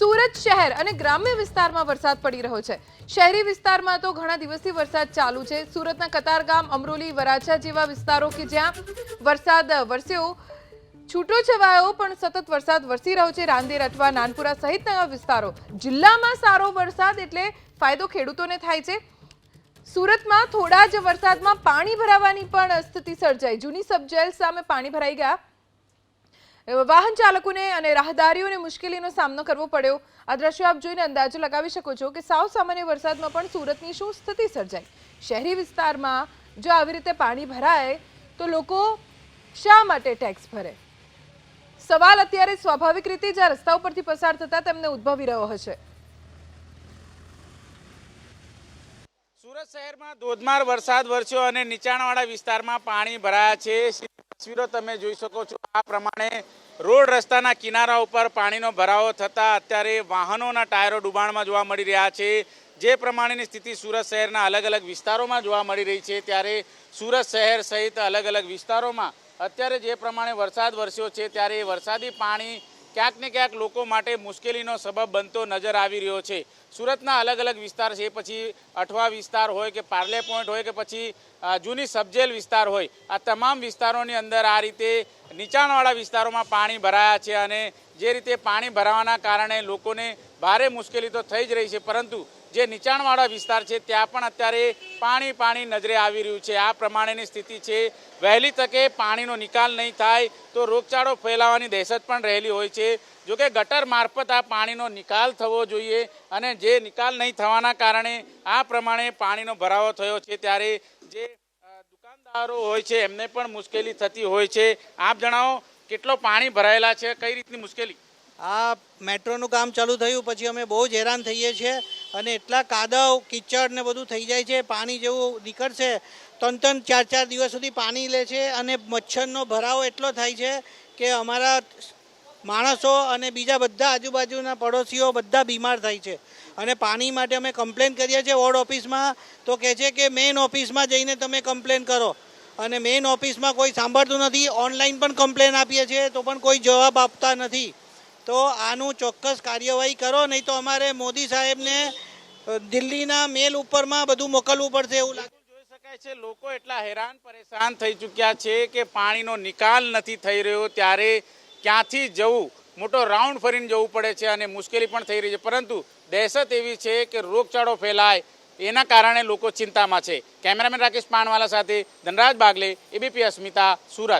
સુરત શહેર અને ગ્રામ્ય વિસ્તારમાં વરસાદ પડી રહ્યો છે. શહેરી વિસ્તારમાં તો ઘણા દિવસથી વરસાદ ચાલુ છે. સુરતના કતારગામ અમરોલી, વરાછા જેવા વિસ્તારો કે જ્યાં વરસાદ વરસ્યો, છૂટો છવાયો, પણ સતત વરસાદ વરસી રહ્યો છે રાંદેર અથવા નાનપુરા સહિતના વિસ્તારો. જિલ્લામાં સારો વરસાદ એટલે ફાયદો ખેડૂતોને થાય છે. સુરતમાં થોડા જ વરસાદમાં પાણી ભરાવાની પણ સ્થિતિ સર્જાઈ. જૂની સબજેલ સામે પાણી ભરાઈ ગયા. વાહન ચાલકોને અને રાહદારીઓને મુશ્કેલીનો સામનો કરવો પડ્યો. આ દ્રશ્યો આપ જોઈને અંદાજો લગાવી શકો છો કે સાવ સામાન્ય વરસાદમાં પણ સુરતની શું સ્થિતિ સર્જાય શહેરી વિસ્તારમાં જો આવી રીતે પાણી ભરાય, તો લોકો શા માટે ટેક્સ ભરે? સવાલ અત્યારે સ્વાભાવિક રીતે જ રસ્તા ઉપરથી પસાર થતા તેમને ઉદ્ભવી રહ્યો હશે. સુરત શહેરમાં ધોધમાર વરસાદ વરસ્યો અને નીચાણવાળા વિસ્તારમાં પાણી ભરાયા છે. તસવીરો તમે જોઈ શકો છો. આ પ્રમાણે રોડ રસ્તાના કિનારા ઉપર પાણીનો ભરાવો થતાં અત્યારે વાહનોના ટાયરો ડૂબાણમાં જોવા મળી રહ્યા છે. જે પ્રમાણેની સ્થિતિ સુરત શહેરના અલગ અલગ વિસ્તારોમાં જોવા મળી રહી છે, ત્યારે સુરત શહેર સહિત અલગ અલગ વિસ્તારોમાં અત્યારે જે પ્રમાણે વરસાદ વરસ્યો છે, ત્યારે વરસાદી પાણી ક્યાંક ને ક્યાંક લોકો માટે મુશ્કેલીનો સબબ બનતો નજર આવી રહ્યો છે. સુરતના અલગ અલગ વિસ્તાર છે પછી અઠવા વિસ્તાર હોય કે પાર્લે પોઈન્ટ હોય કે પછી જૂની સબજેલ વિસ્તાર હોય. આ તમામ વિસ્તારોની અંદર આ રીતે નીચાણવાળા વિસ્તારોમાં પાણી ભરાયા છે અને જે રીતે પાણી ભરાવાના કારણે લોકોને ભારે મુશ્કેલી તો થઈ જ રહી છે, પરંતુ જે નીચાણવાળા વિસ્તાર છે, ત્યાં પણ અત્યારે પાણી પાણી નજરે આવી રહ્યું છે. આ પ્રમાણેની સ્થિતિ છે. વહેલી તકે પાણીનો નિકાલ નહીં થાય તો રોગચાળો ફેલાવાની દહેશત પણ રહેલી હોય છે. જોકે ગટર મારફત આ પાણીનો નિકાલ થવો જોઈએ અને જે નિકાલ નહીં થવાના કારણે આ પ્રમાણે પાણીનો ભરાવો થયો છે, ત્યારે જે દુકાનદારો હોય છે, એમને પણ મુશ્કેલી થતી હોય છે. આપ જણાવો, કેટલો પાણી ભરાયેલા છે, કઈ રીતની મુશ્કેલી? આ મેટ્રોનું કામ ચાલુ થયું, પછી અમે બહુ જ હેરાન થઈએ છીએ અને એટલા કાદવ, કિચડ ને બધું થઈ જાય છે, પાણી જેવું નીકળશે. ત્રણ ત્રણ, ચાર ચાર દિવસ સુધી પાણી લે છે અને મચ્છરનો ભરાવો એટલો થાય છે કે અમારા માણસો અને બીજા બધા આજુબાજુના પડોશીઓ બધા બીમાર થાય છે. અને પાણી માટે અમે કમ્પ્લેન કરીએ છીએ વોર્ડ ઓફિસમાં, તો કહે છે કે મેઇન ઓફિસમાં જઈને તમે કમ્પ્લેન કરો. અને મેઇન ઓફિસમાં કોઈ સાંભળતું નથી, ઓનલાઈન પણ કમ્પ્લેન આપીએ છીએ, તો પણ કોઈ જવાબ આપતા નથી. તો આનું ચોક્કસ કાર્યવાહી કરો, નહીં તો અમારે મોદી સાહેબને દિલ્હીના મેલ ઉપરમાં બધું મોકલવું પડશે એવું લાગે. જોઈ શકાય છે, લોકો એટલા હેરાન પરેશાન થઈ ચૂક્યા છે કે પાણીનો નિકાલ નથી થઈ રહ્યો, ત્યારે ક્યાંથી જવું? મોટો રાઉન્ડ ફરીને જવું પડે છે અને મુશ્કેલી પણ થઈ રહી છે. પરંતુ દહેશત એવી છે કે રોગચાળો ફેલાય, એના કારણે લોકો ચિંતામાં છે. કેમેરામેન રાકેશ પાનવાલા સાથે ધનરાજ બાગલે, એબીપી અસ્મિતા, સુરત.